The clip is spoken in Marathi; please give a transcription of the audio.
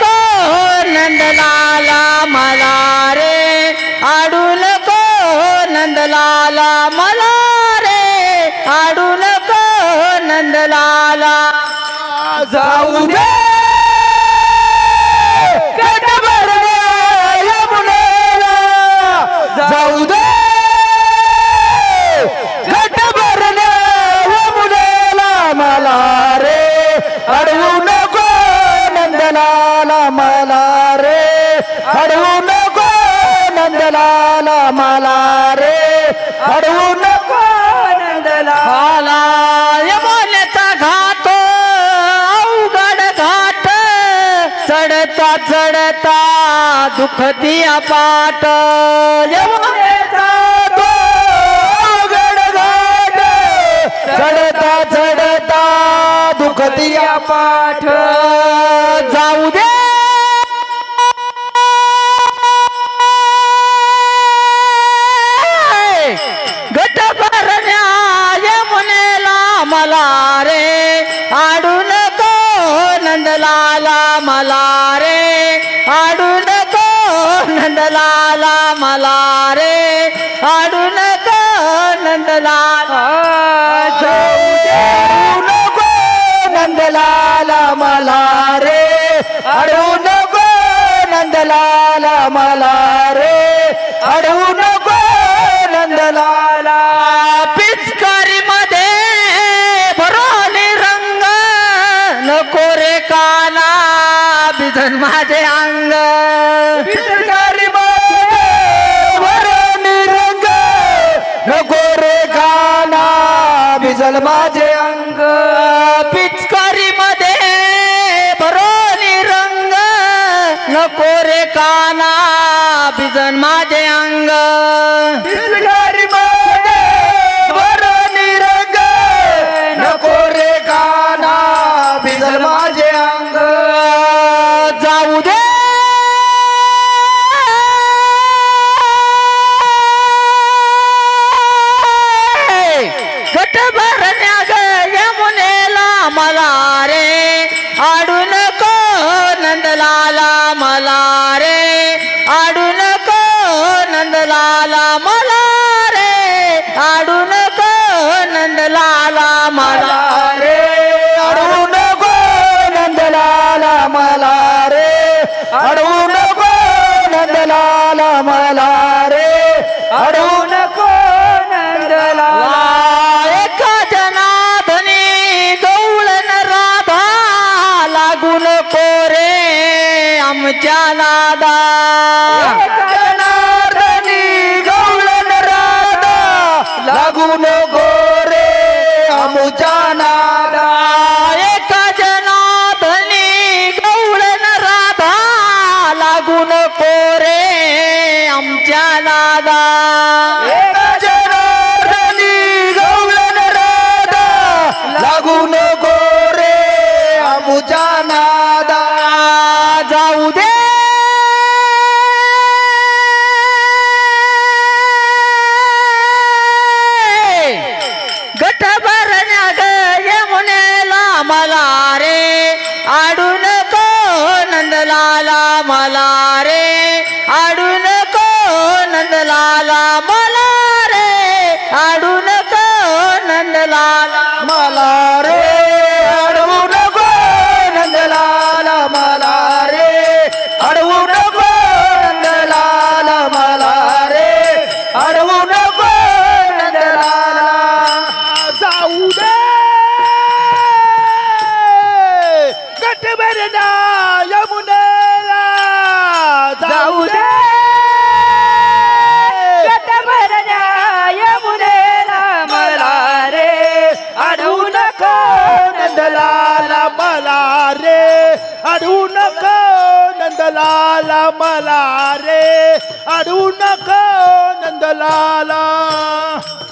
को हो नंदलाला मला रे. आडू नको हो नंदलाला मला रे. आडू नको हो नंदलाला. जाऊ दे. अडवू नको नंदला आला यमुनेचा घाट अवघड घाट चढता चढता दुःख दिया पाट यमुनेचा तो अवघड घाट चढता चढता दुखतिया पाठ जाऊ दे. मला रे आडू नको नंदलाला मला रे आडू नको नंदलाला. नको नंदलाला मला रे आडू नको नंदलाला मला रे आडू नको नंदलाला. पिचकारी मध्ये भरोनी रंग नको रे कान बिझन माझे अंग. पिचकारी मध्ये वरणी रंग नको रे गाना भिजल माझे अंग. पिचकारी मध्ये भरोनी रंग नको रे काना बिझन माझे अंग. अडवू नको नंदलाला मला रे. अडवू नको नंदलाला. एका जनाधनी गवळण राधा लागून कोरे आमच्या नादा. जनार्दनी गवळण राधा लागून गोरे नादा आडू नको नंदलाल? मला रे अडवू नको नंदलाल? मला रे अडवू नको नंदलाल? मला रे अडवू नको नंदलाल? जाऊ दे! गटभरणा यमुनेला अडवू नक नंदलाला मला रे. अडवू नक नंदलाला.